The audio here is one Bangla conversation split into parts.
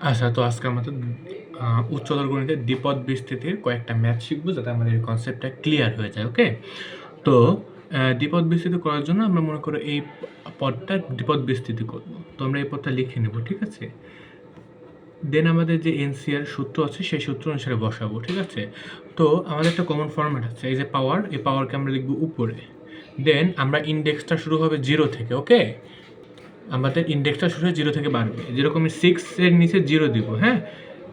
আচ্ছা তো আজকে আমাদের উচ্চতর গণিতের দ্বিপদ বিস্তৃতির কয়েকটা ম্যাথ শিখব যাতে আমাদের এই কনসেপ্টটা ক্লিয়ার হয়ে যায় ওকে তো দ্বিপদ বিস্তৃতি করার জন্য আমরা মনে করো এই পদটা দ্বিপদ বিস্তৃতি করব। তো আমরা এই পদটা লিখে নেব, ঠিক আছে? দেন আমাদের যে এনসিআর সূত্র আছে, সেই সূত্র অনুসারে বসাবো, ঠিক আছে? তো, আমাদের একটা কমন ফর্ম্যাট আছে, এই যে পাওয়ার এই পাওয়ারকে আমরা লিখব উপরে। দেন আমরা ইন্ডেক্সটা শুরু হবে জিরো থেকে ওকে আমাদের ইন্ডেক্সটা শুরু জিরো থেকে বাড়বে যেরকম সিক্সের নিচে জিরো দিব হ্যাঁ?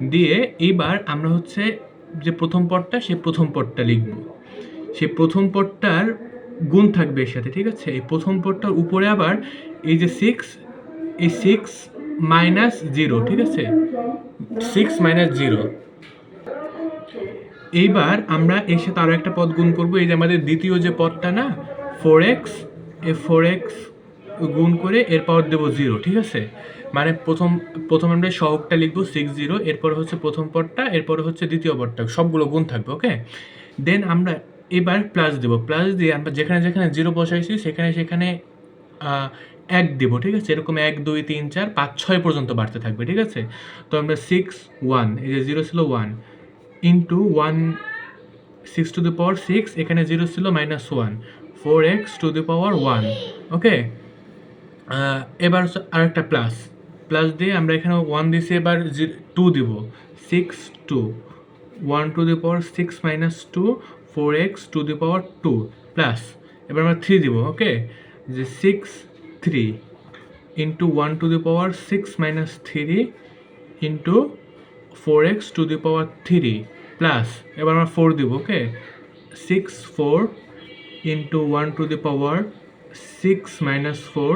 দিয়ে এইবার আমরা হচ্ছে যে প্রথম পদটা, সেই প্রথম পদটা লিখব। সেই প্রথম পদটার গুণ থাকবে এর সাথে, ঠিক আছে? এই প্রথম পদটার উপরে আবার এই যে সিক্স এই সিক্স মাইনাস জিরো ঠিক আছে? সিক্স মাইনাস জিরো এইবার আমরা এর সাথে আরও একটা পদ গুণ করব। এই যে আমাদের দ্বিতীয় যে পদটা না ফোর এক্স এ ফোর এক্স গুণ করে এর পাওয়ার দেবো জিরো ঠিক আছে? মানে প্রথম প্রথম আমরা সহগটা লিখব সিক্স জিরো এরপর হচ্ছে প্রথম পদটা, এরপরে হচ্ছে দ্বিতীয় পদটা, সবগুলো গুণ থাকবে ওকে দেন আমরা এবার প্লাস দেবো প্লাস দিয়ে আমরা যেখানে যেখানে জিরো বসাইছি, সেখানে সেখানে এক দেবো, ঠিক আছে? এরকম এক, দুই, তিন, চার, পাঁচ, ছয় পর্যন্ত বাড়তে থাকবে, ঠিক আছে? তো আমরা সিক্স ওয়ান এই যে জিরো ছিল one into one six to the power six এখানে জিরো ছিল minus one four x to the power one okay এবার হচ্ছে আরেকটা প্লাস প্লাস দিয়ে আমরা এখানে ওয়ান দিয়েছি এবার টু দিব। Six two one to the power six minus two four x to the power two plus এবার আমরা থ্রি দিব ওকে যে six three into one to the power six minus three into four x to the power three plus এবার আমরা ফোর দিব okay six four into one to the power six minus four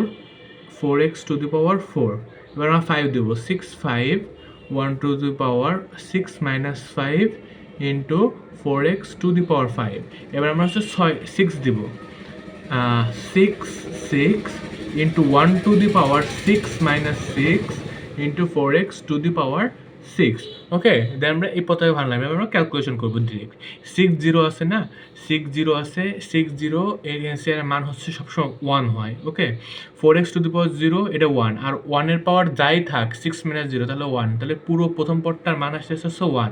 four x to the power four এবার আমরা ফাইভ দেবো। Six five one to the power six minus five into four x to the power five এবার আমরা হচ্ছে ছয় সিক্স দিব। Six six into one to the power six minus six into four x to the power six okay then আমরা এই পথে ভালো লাগবে। আমরা ক্যালকুলেশন করব ডিরেক্ট সিক্স জিরো আছে না? সিক্স জিরো আছে সিক্স জিরো এর মান হচ্ছে সবসময় ওয়ান হয় okay four x to the power zero এটা ওয়ান আর ওয়ানের পাওয়ার যাই থাক সিক্স মাইনাস জিরো তাহলে ওয়ান তাহলে পুরো প্রথম পদটার মান আসছে হচ্ছে ওয়ান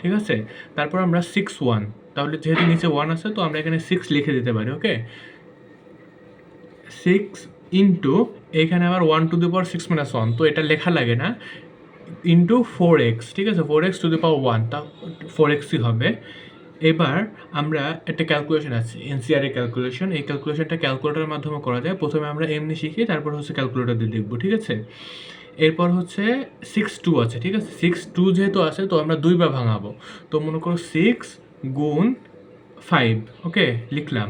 ঠিক আছে? তারপর আমরা সিক্স ওয়ান তাহলে যেহেতু নিচে ওয়ান আছে, তো আমরা এখানে সিক্স লিখে দিতে পারি ওকে সিক্স ইন্টু এখানে আবার one to the power six minus one তো এটা লেখা লাগে না। ইন্টু ফোর এক্স ঠিক আছে? Four x to the power one তা ফোর এক্সই হবে। এবার আমরা একটা ক্যালকুলেশন আছে এনসিআর এর ক্যালকুলেশন এই ক্যালকুলেশনটা ক্যালকুলেটরের মাধ্যমে করা যায়। প্রথমে আমরা এমনি শিখি, তারপর হচ্ছে ক্যালকুলেটর দিয়ে দেখব, ঠিক আছে? এরপর হচ্ছে সিক্স টু আছে, ঠিক আছে? সিক্স টু যেহেতু আছে, তো আমরা দুইবার ভাঙাবো। তো মনে করো সিক্স গুণ ফাইভ ওকে? লিখলাম।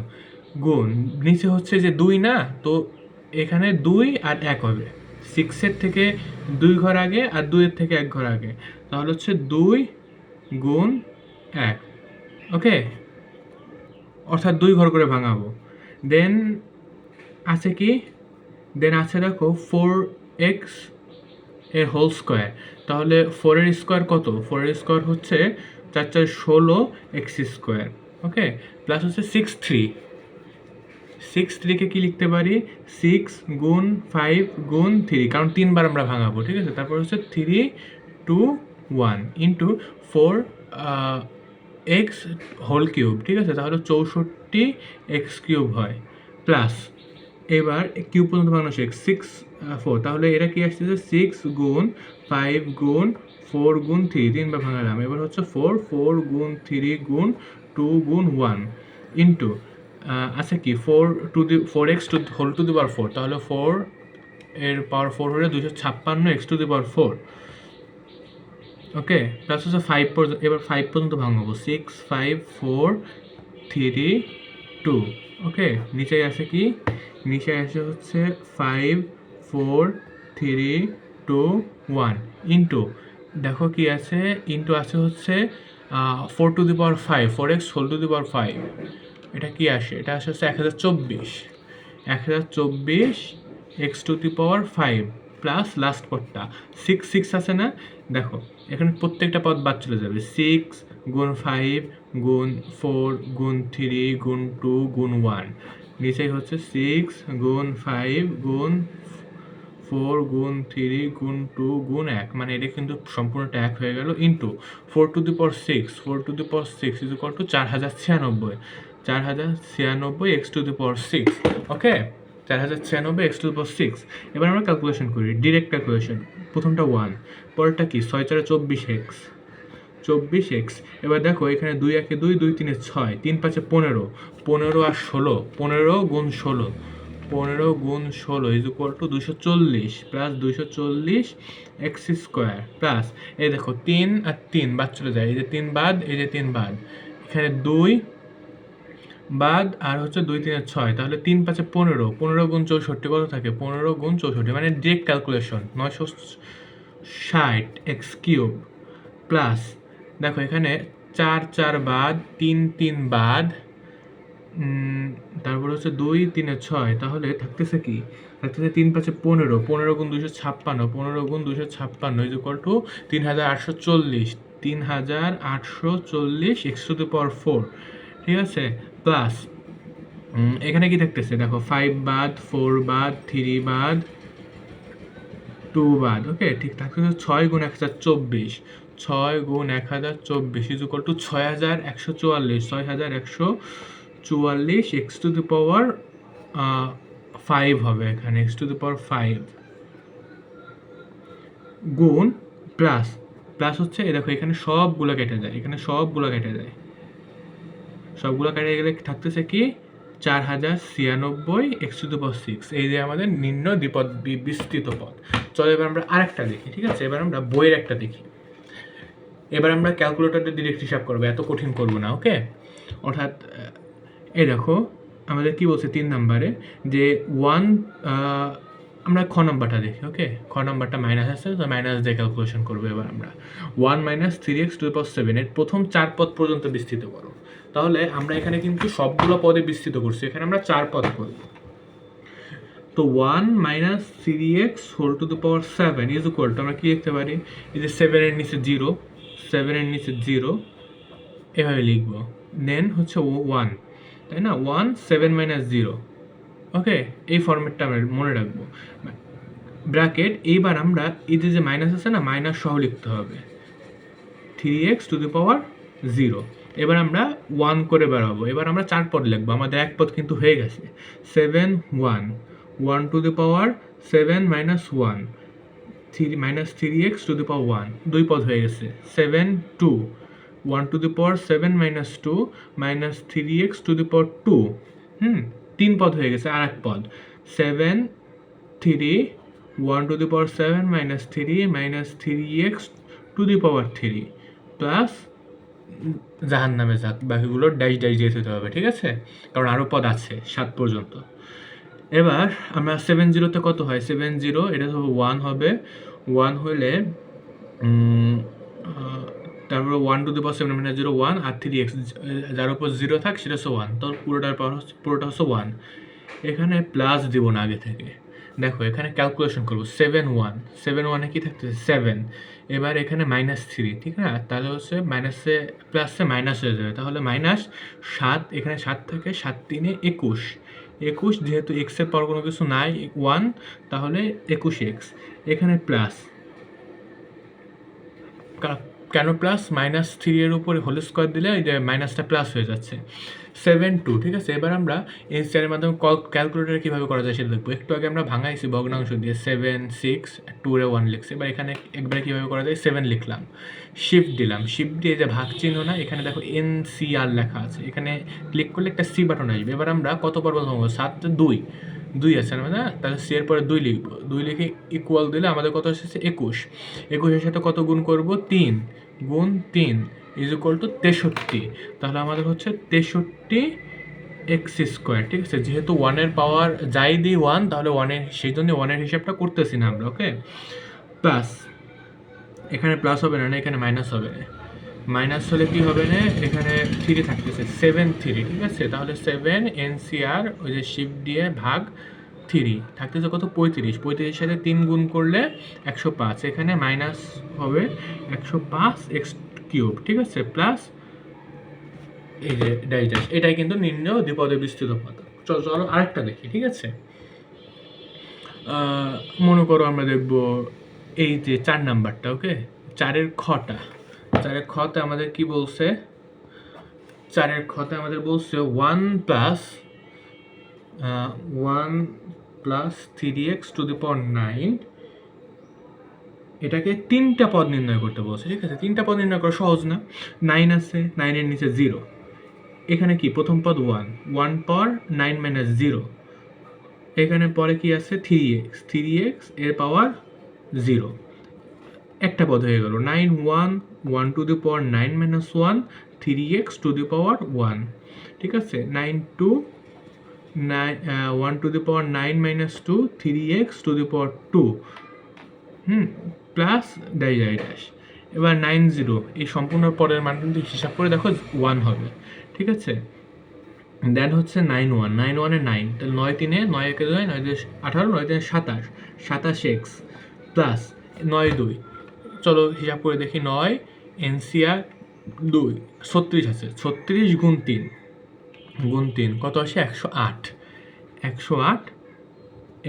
গুণ, নিচে হচ্ছে যে দুই না, তো এখানে দুই আর এক হবে। সিক্সের থেকে দুই ঘর আগে আর দুইয়ের থেকে এক ঘর আগে। তাহলে হচ্ছে দুই গুণ এক। ওকে? অর্থাৎ দুই ঘর করে ভাঙাবো। দেন আছে কি? দেন আছে দেখো ফোর এক্সের হোল স্কোয়ার তাহলে ফোরের স্কোয়ার কত? ফোরের স্কোয়ার হচ্ছে চার চার ষোলো এক্স স্কোয়ার ওকে? প্লাস হচ্ছে সিক্স থ্রি সিক্স থ্রিকে কি লিখতে পারি? সিক্স গুণ ফাইভ গুণ থ্রি কারণ তিনবার আমরা ভাঙাবো, ঠিক আছে? তারপর হচ্ছে three two one into four x whole cube ঠিক আছে? তাহলে চৌষট্টি এক্স কিউব হয় প্লাস এবার কিউব পর্যন্ত বানানো শেখ সিক্স ফোর তাহলে এটা কি আসতেছে সিক্স গুণ ফাইভ গুণ ফোর গুণ থ্রি তিনবার ভাঙালাম, এবার হচ্ছে ফোর ফোর গুণ থ্রি গুণ টু গুণ ওয়ান ইন্টু আচ্ছা কি? Four to the four x to whole to the power four তাহলে ফোর এর পাওয়ার ফোর হলে দুশো ছাপ্পান্ন x to the power four okay plus হচ্ছে ফাইভ পর্যন্ত এবার ফাইভ পর্যন্ত ভাঙাবো। Six five four three two okay নিচে আছে কি? নিচে আসে হচ্ছে five four three two one into দেখো কি আছে? ইন্টু আছে হচ্ছে four to the power five four x whole to the power five এটা কি আসে? এটা আসে হচ্ছে এক হাজার চব্বিশ। এক হাজার চব্বিশ x to the power five plus last পদটা। সিক্স সিক্স আছে না? দেখো, এখানে প্রত্যেকটা পদ বাদ চলে যাবে। সিক্স গুণ ফাইভ গুণ ফোর গুণ থ্রি গুণ টু গুণ ওয়ান নিচেই হচ্ছে সিক্স গুণ ফাইভ গুণ ফোর গুণ থ্রি গুণ টু গুণ এক। মানে এটা কিন্তু সম্পূর্ণটা এক হয়ে গেল ইন্টু ফোর টু দি পর সিক্স ফোর টু দি পর সিক্স ইজ ইকুয়াল টু চার হাজার ছিয়ানব্বই। চার হাজার ছিয়ানব্বই এক্স টু দি পর সিক্স ওকে চার হাজার ছিয়ানব্বই এক্স টু দি পর সিক্স এবার আমরা ক্যালকুলেশন করি ডিরেক্ট ক্যালকুলেশন প্রথমটা ওয়ান পরেরটা কি? ছয় চারে চব্বিশ এক্স চব্বিশ এক্স এবার দেখো, এখানে দুই একে দুই দুই তিনে ছয়, তিন পাঁচে পনেরো পনেরো আর ষোলো, পনেরো গুণ ষোলো, পনেরো গুণ ষোলো ইজ ইকুয়াল টু দুশো চল্লিশ প্লাস দুশো চল্লিশ এক্স স্কোয়ার প্লাস এই দেখো, তিন আর তিন বাদ চলে যায়, এই যে তিন বাদ, এই যে তিন বাদ। এখানে দুই বাদ আর হচ্ছে দুই তিনের ছয়, তাহলে তিন পাঁচে পনেরো পনেরো গুণ চৌষট্টি কত থাকে? পনেরো গুণ চৌষট্টি মানে ডিরেক্ট ক্যালকুলেশন নয়শো ষাট এক্স কিউব প্লাস দেখো এখানে চার চার বাদ, তিন তিন বাদ তারপর হচ্ছে দুই, তিনে ছয়, তাহলে থাকতেছে কি? থাকতেছে তিন পাঁচে পনেরো পনেরো গুণ দুশো ছাপ্পান্ন, পনেরো গুণ দুশো ছাপ্পান্ন ইজ ইকুয়াল টু তিন হাজার আটশো চল্লিশ, তিন হাজার আটশো চল্লিশ x to the power four ঠিক আছে? প্লাস এখানে কি থাকতেছে দেখো ফাইভ বাদ ফোর বাদ থ্রি বাদ টু বাদ। ওকে ঠিক থাকতেছে ছয় গুণ এক হাজার চব্বিশ। ছয় গুণ এক হাজার চব্বিশ ইজ ইকুয়াল টু ছয় হাজার একশো চুয়াল্লিশ। ছয় হাজার একশো চুয়াল্লিশ x to the power five হবে এখানে x to the power five গুণ প্লাস প্লাস হচ্ছে দেখো, এখানে সবগুলো কেটে যায়, এখানে সবগুলো কেটে যায়। সবগুলো কেটে গেলে থাকতেছে কি? চার হাজার ছিয়ানব্বই এক্স টু পাওয়ার সিক্স এই যে আমাদের নিম্ন দ্বিপদ বিস্তৃত পদ। চলো এবার আমরা আরেকটা দেখি, ঠিক আছে? এবার আমরা বইয়ের একটা দেখি। এবার আমরা ক্যালকুলেটরটা ডিরেক্ট হিসাব করব, এত কঠিন করব না ওকে অর্থাৎ এই দেখো, আমাদের কি বলছে তিন নাম্বারে? যে ওয়ান আমরা খ নাম্বারটা দেখি ওকে খ নাম্বারটা মাইনাস আছে, তো মাইনাস দিয়ে ক্যালকুলেশন করব এবার আমরা। One minus three x to power seven এর প্রথম চার পদ পর্যন্ত বিস্তৃত করো। তাহলে আমরা এখানে কিন্তু সবগুলো পদে বিস্তৃত করছি। এখানে আমরা চার পদ করব। তো one minus three x whole to the power seven is equal to আমরা কি লিখতে পারি? এই যে সেভেনের নিচে জিরো সেভেনের নিচে জিরো এভাবে লিখব। দেন হচ্ছে ওয়ান তাই না? One seven minus zero okay এই ফর্মেটটা আমরা মনে রাখব। ব্র্যাকেট এইবার আমরা এতে যে মাইনাস আছে না মাইনাস সহ লিখতে হবে। Three x to the power zero এবার আমরা ওয়ান করে বেরোবো এবার আমরা চার পদ লিখব। আমাদের এক পদ কিন্তু হয়ে গেছে। Seven one one to the power seven minus one three minus three x to the power one দুই পদ হয়ে গেছে। Seven two one to the power seven minus two minus three x to the power two hmm? তিন পদ হয়ে গেছে আর এক পদ। Seven three one to the power seven minus three minus three x to the power three plus জাহান নামে যাক বাকিগুলো ডাইস ডাইস দিয়ে দিতে হবে, ঠিক আছে? কারণ আরও পদ আছে সাত পর্যন্ত। এবার আমরা সেভেন জিরোতে কত হয়? সেভেন জিরো এটা ওয়ান হবে। ওয়ান হলে তারপরে one to the power seven minus zero one R three x যার উপর জিরো থাক, সেটা হচ্ছে ওয়ান তো পুরোটার পাওয়ার হচ্ছে, পুরোটা হচ্ছে ওয়ান এখানে প্লাস দিব না আগে থেকে। দেখো, এখানে ক্যালকুলেশন করব সেভেন ওয়ান সেভেন ওয়ানে কি থাকতেছে? সেভেন এবার এখানে মাইনাস থ্রি ঠিক না? তাহলে হচ্ছে মাইনাসে প্লাসে মাইনাস হয়ে যাবে। তাহলে মাইনাস সাত, এখানে সাত থাকে, সাত তিনে একুশ। একুশ যেহেতু এক্সের পর কোনো কিছু নাই ওয়ান তাহলে একুশ এক্স এখানে প্লাস কেন প্লাস মাইনাস থ্রি এর উপরে হোল স্কোয়ার দিলে এই যে মাইনাসটা প্লাস হয়ে যাচ্ছে। সেভেন টু ঠিক আছে? এবার আমরা এনসিআরের মাধ্যমে ক্যালকুলেটার কীভাবে করা যায় সেটা দেখব। একটু আগে আমরা ভাঙাইছি ভগ্নাংশ দিয়ে সেভেন সিক্স টু রে ওয়ান লিখছি। এবার এখানে একবারে কীভাবে করা যায়? সেভেন লিখলাম। শিফট দিলাম। শিফট দিয়ে যে ভাগ চিহ্ন না, এখানে দেখো এনসিআর লেখা আছে। এখানে ক্লিক করলে একটা সি বাটন আসবে। এবার আমরা কত পর্ব ভাঙবো? সাত, দুই। দুই আছে না মানে তাহলে সি এর পরে দুই লিখব। দুই লিখে ইকুয়াল দিলে আমাদের কত এসেছে একুশ। একুশের সাথে কত গুণ করব? তিন। গুণ তিন ইজ ইকুয়াল টু তেষট্টি। তাহলে আমাদের হচ্ছে তেষট্টি এক্স স্কোয়ার ঠিক আছে? যেহেতু ওয়ানের পাওয়ার যাই দিই ওয়ান তাহলে ওয়ানের সেই জন্য ওয়ানের হিসাবটা করতেছি না আমরা ওকে প্লাস এখানে প্লাস হবে না এখানে মাইনাস হবে না। মাইনাস হলে কি হবে না? এখানে থ্রি থাকতেছে। সেভেন থ্রি ঠিক আছে? তাহলে সেভেন এনসিআর ওই যে শিফট দিয়ে ভাগ থ্রি থাকতেছে কত? পঁয়ত্রিশ। পঁয়ত্রিশের সাথে তিন গুণ করলে একশো পাঁচ। এখানে মাইনাস হবে একশো পাঁচ এক্স কিউব ঠিক আছে? প্লাস এই যে ডাই ড্যাশ এটাই কিন্তু নিম্ন দ্বিপদে বিস্তৃত পদ। চলো চলো আরেকটা দেখি, ঠিক আছে? মনে করো আমরা দেখব এই যে চার নাম্বারটা ওকে চারের খটা চারের খতে আমাদের কি বলছে? চারের খতে আমাদের বলছে one plus one plus three x to the power nine এটাকে তিনটা পদ নির্ণয় করতে বলছে, ঠিক আছে? তিনটা পদ নির্ণয় করা সহজ না। নাইন আছে নাইনের নিচে জিরো এখানে কি? প্রথম পদ ওয়ান ওয়ান পর নাইন মাইনাস জিরো এখানে পরে কি আছে? থ্রি এক্স থ্রি এক্সের পাওয়ার জিরো একটা পদ হয়ে গেল। Nine one one to the power nine minus one, three x to the power one. ঠিক আছে? Nine two nine one to the power nine minus two, three x to the power two. Hmm? Plus die ডাই ড্যাশ। এবার নাইন জিরো, এই সম্পূর্ণ পরের মান কিন্তু হিসাব করে দেখো ওয়ান হবে। ঠিক আছে? দেন হচ্ছে নাইন ওয়ান। নাইন ওয়ানে নাইন। তাহলে নয় তিনে, নয় একে দুই, নয় দুই, আঠারো, নয় তিনে সাতাশ। সাতাশ এক্স প্লাস নয় দুই। চলো হিসাব করে দেখি নয়, এনসিআর দুই, ছত্রিশ আছে, ছত্রিশ গুণ তিন গুণ তিন, কত আছে একশো আট। একশো আট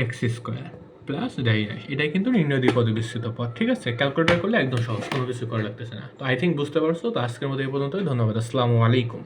এক্স স্কোয়ার প্লাস ডাইরাস এটাই কিন্তু নির্ণয় পদে বিস্তৃত পথ ঠিক আছে? ক্যালকুলেটার করলে একদম সহজ, কোনো কিছু করা লাগতেছে না। তো আই থিঙ্ক বুঝতে পারছ, তো আজকের মতো এই পর্যন্ত ধন্যবাদ, আসসালামু আলাইকুম।